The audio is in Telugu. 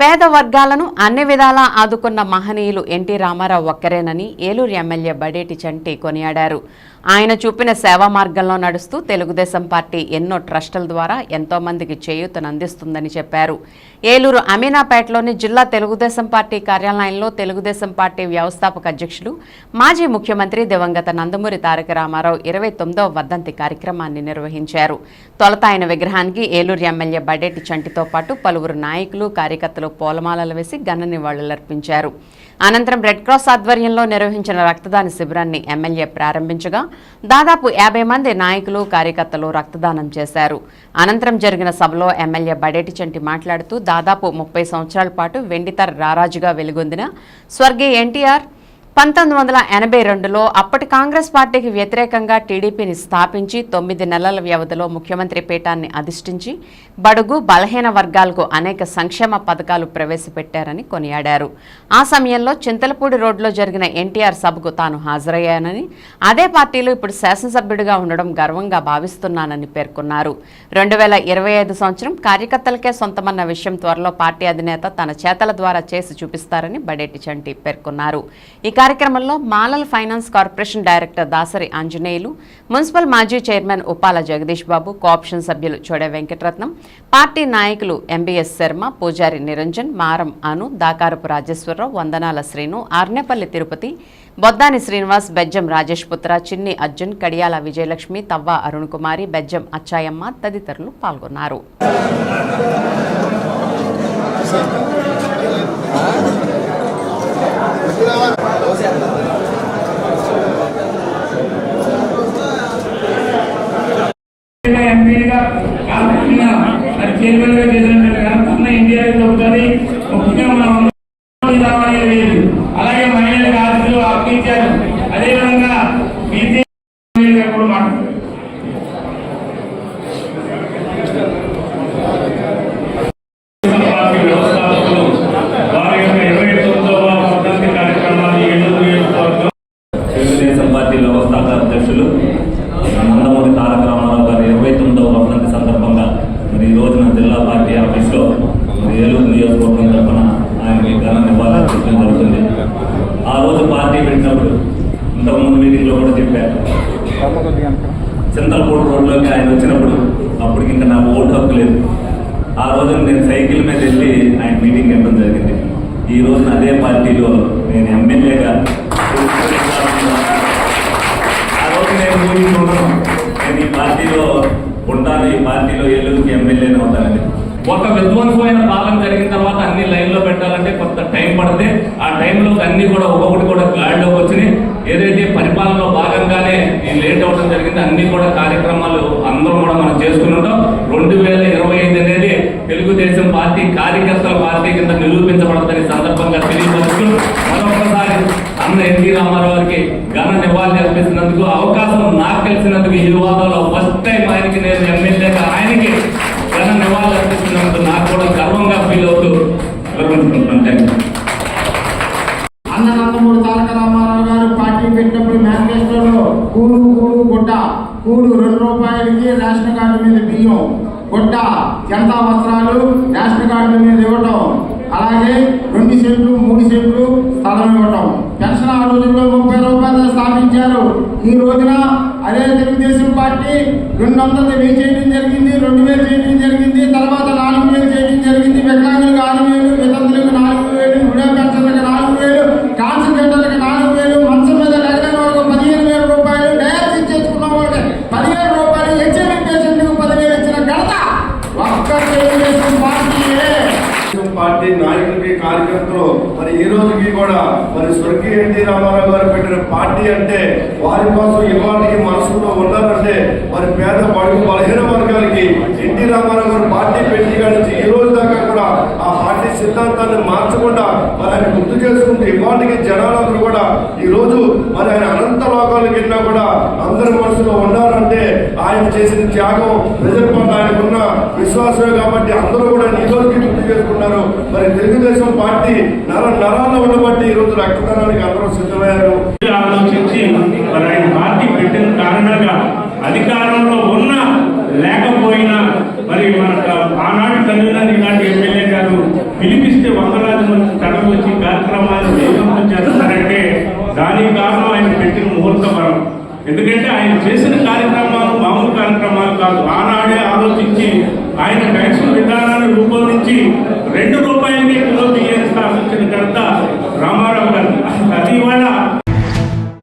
పేద వర్గాలను అన్ని విధాలా ఆదుకున్న మహనీయులు ఎన్టీ రామారావు ఒక్కరేనని ఏలూరు ఎమ్మెల్యే బడేటి చంటి కొనియాడారు. ఆయన చూపిన సేవా మార్గంలో నడుస్తూ తెలుగుదేశం పార్టీ ఎన్నో ట్రస్టుల ద్వారా ఎంతో మందికి చేయూతనందిస్తుందని చెప్పారు. ఏలూరు అమీనాపేటలోని జిల్లా తెలుగుదేశం పార్టీ కార్యాలయంలో తెలుగుదేశం పార్టీ వ్యవస్థాపక అధ్యక్షులు మాజీ ముఖ్యమంత్రి దివంగత నందమూరి తారక రామారావు ఇరవై తొమ్మిదవ వర్ధంతి కార్యక్రమాన్ని నిర్వహించారు. తొలత ఆయన విగ్రహానికి ఏలూరు ఎమ్మెల్యే బడేటి చంటితో పాటు పలువురు నాయకులు కార్యకర్తలు పూలమాలలు వేసి ఘన నివాళులర్పించారు. అనంతరం రెడ్ క్రాస్ ఆధ్వర్యంలో నిర్వహించిన రక్తదాన శిబిరాన్ని ఎమ్మెల్యే ప్రారంభించగా దాదాపు యాభై మంది నాయకులు కార్యకర్తలు రక్తదానం చేశారు. అనంతరం జరిగిన సభలో ఎమ్మెల్యే బడేటి చంటి మాట్లాడుతూ దాదాపు ముప్పై సంవత్సరాల పాటు వెండితెర రారాజుగా వెలుగొందిన స్వర్గీయ ఎన్టీఆర్ పంతొమ్మిది వందల ఎనభై రెండులో అప్పటి కాంగ్రెస్ పార్టీకి వ్యతిరేకంగా టీడీపీని స్థాపించి తొమ్మిది నెలల వ్యవధిలో ముఖ్యమంత్రి పీఠాన్ని అధిష్ఠించి బడుగు బలహీన వర్గాలకు అనేక సంక్షేమ పథకాలు ప్రవేశపెట్టారని కొనియాడారు. ఆ సమయంలో చింతలపూడి రోడ్లో జరిగిన ఎన్టీఆర్ సభకు తాను హాజరయ్యానని అదే పార్టీలో ఇప్పుడు శాసనసభ్యుడిగా ఉండడం గర్వంగా భావిస్తున్నానని పేర్కొన్నారు. రెండు వేల ఇరవై ఐదు సంవత్సరం కార్యకర్తలకే సొంతమన్న విషయం త్వరలో పార్టీ అధినేత తన చేతల ద్వారా చేసి చూపిస్తారని బడేటి చంటి పేర్కొన్నారు. ఇక కార్యక్రమంలో మాలల్ finance corporation director Dasari Anjaneyulu municipal మాజీ చైర్మన్ ఉపాల జగదీష్ బాబు కోఆప్షన్ సభ్యులు చోడే వెంకటరత్నం పార్టీ నాయకులు ఎంబీఎస్ శర్మ పూజారి నిరంజన్ మారం అను దాకారపు రాజేశ్వరరావు వందనాల శ్రీను ఆర్నేపల్లి తిరుపతి బొద్దాని శ్రీనివాస్ బెజ్జం రాజేష్ పుత్ర చిన్ని అర్జున్ కడియాల విజయలక్ష్మి తవ్వ అరుణ్ కుమారి బెజ్జం అచ్చాయమ్మ తదితరులు పాల్గొన్నారు. ఎంపీగా కాకుండా మరి చైర్మన్గా చేసినటువంటి ఘనత ఇండియా ఒకసారి ముఖ్యంగా మనం రావాలి లేదు అలాగే మహిళలకు ఆస్తులు అప్పించారు అదేవిధంగా బీసీ కూడా మాట్లాడుతున్నారు పార్టీ వ్యవస్థాపకులు వారి యొక్క ఇరవై తొమ్మిదవ వర్ధంతి కార్యక్రమాన్ని ఏలూరు నియోజకవర్గం తెలుగుదేశం పార్టీ వ్యవస్థాపక అధ్యక్షులు నందమూరి తారక రామారావు గారి ఇరవై తొమ్మిదవ వర్ధంతి సందర్భంగా మరి ఈ రోజున జిల్లా పార్టీ ఆఫీస్లో మరి ఏలూరు తరఫున ఆయనకి ఘన నివాళులర్పించడం జరుగుతుంది. ఆ రోజు పార్టీ పెట్టినప్పుడు ఇంతకుముందు మీటింగ్లో కూడా చెప్పారు. చింతలపూడి రోడ్లోకి ఆయన వచ్చినప్పుడు అప్పటికి ఇంకా నాకు ఓటు హక్కు లేదు. ఆ రోజు నేను సైకిల్ మీద వెళ్ళి ఆయన మీటింగ్ ఇవ్వడం జరిగింది. ఈ రోజున అదే పార్టీలో నేను ఎమ్మెల్యేగా ఒక విధ్వంసమైన పాలన జరిగిన తర్వాత అన్ని లైన్లో పెట్టాలంటే కొంత టైం పడితే ఆ టైంలో అన్ని కూడా ఒక్కొక్కటి కూడా గాడిలోకి వచ్చినాయి. ఏదైతే పరిపాలనలో భాగంగానే ఈ లేట్ అవడం జరిగింది అన్ని కూడా కార్యక్రమాలు అందరం కూడా మనం చేసుకుని రెండు వేల ఇరవై ఐదు అనేది తెలుగుదేశం పార్టీ కార్యకర్తల పార్టీ కింద నిరూపించబడదని సందర్భంగా తెలియపరుస్తూ మరొకసారి అన్న ఎన్టీ రామారావు గారికి ఘన నివాళి అర్పిస్తున్నందుకు అవకాశం నాకు తెలిసినందుకు ఈ వివాదంలో ఫస్ట్ టైం ఆయనకి నేను ఎమ్మెల్యే నివాళులు అర్పిస్తున్నందుకు నాకు కూడా గర్వంగా ఫీల్ అవుతూ థ్యాంక్ అన్న నందమూరి తారక రామారావు గారు పార్టీ పెట్టినప్పుడు మేనిఫెస్టోలో కూడు కూడు గుడ్డ కూడు రెండు రూపాయలకి రేషన్ కార్డు మీద బియ్యం గుడ్డ జనతా వస్త్రాలు రేషన్ కార్డు మీద ఇవ్వటం అలాగే రెండు సెంట్లు మూడు సెంట్లు స్థలం ఇవ్వటం. పెన్షన్ ఆ రోజుల్లో ముప్పై రూపాయలు స్థాపించారు. ఈ రోజున అదే తెలుగుదేశం పార్టీ రెండు వందలు వెయ్యి చేయడం జరిగింది రెండు వేలు చేయడం జరిగింది తర్వాత నాలుగు వేలు చేయడం జరిగింది వికలాంగులకు ఆరు వేలు వితంతులకు నాలుగు వేలు విడో పెన్షన్లకు నాలుగు వేలు కాన్సన్ట్రేటర్లకు నాలుగు వేలు మంచం మీద లగ్నం వాళ్ళకు పదిహేను వేల రూపాయలు డయాలసిస్ చేసుకున్న వాళ్ళకి పదిహేను రూపాయలు హెచ్ఐవి పేషెంట్లకు పదివేలు ఇచ్చిన ఘనత. ఒక్క తెలుగుదేశం పార్టీ నాయకులకి కార్యకర్తలు మరి ఈ రోజుకి కూడా మరి స్వర్గీయ ఎన్టీ రామారావు గారు పెట్టిన పార్టీ అంటే వారి కోసం ఇవాళకి మనసులో ఉన్నారంటే మరి పేద బడుగు బలహీన వర్గాలకి ఎన్టీ రామారావు గారు పార్టీ పెట్టి నుంచి ఈ రోజు దాకా కూడా ఆ పార్టీ సిద్ధాంతాన్ని మార్చకుండా మరి ఆయన గుర్తు చేసుకుంటూ ఇవాళకి జనాలందరూ కూడా ఈ రోజు మరి ఆయన అనంత లోకాలకు వెళ్ళినా కూడా అందరి మనసులో ఉన్నారంటే ఆయన చేసిన త్యాగం ప్రజల పట్ల ఆయనకున్న విశ్వాసమే కాబట్టి అందరూ కూడా ఉన్నారు. మరి తెలుగుదేశం పార్టీ నర నరాల ఉండబట్టి ఈ రోజు రక్తదానానికి అందరూ సిద్ధమయ్యారు. ఆలోచించి మరి ఆయన పార్టీ పెట్టిన కారణంగా అధికారంలో ఉన్నా లేకపోయినా మరి మన ఆనాడు కన్వీనర్ ఇలాంటి ఎమ్మెల్యే గారు పిలిపిస్తే వందలాది మంది తరలి వచ్చి కార్యక్రమాలు చేస్తున్నారంటే చేస్తారంటే దానికి కారణం ఆయన పెట్టిన ముహూర్తపరం ఎందుకంటే ఆయన చేసిన కార్యక్రమాలు మామూలు కార్యక్రమాలు కాదు. ఆనాడే ఆలోచించి ఆయన ట్యాక్స్ రెండు రూపాయలకి కిలో బియ్యం ఇస్తాల్సి వచ్చిన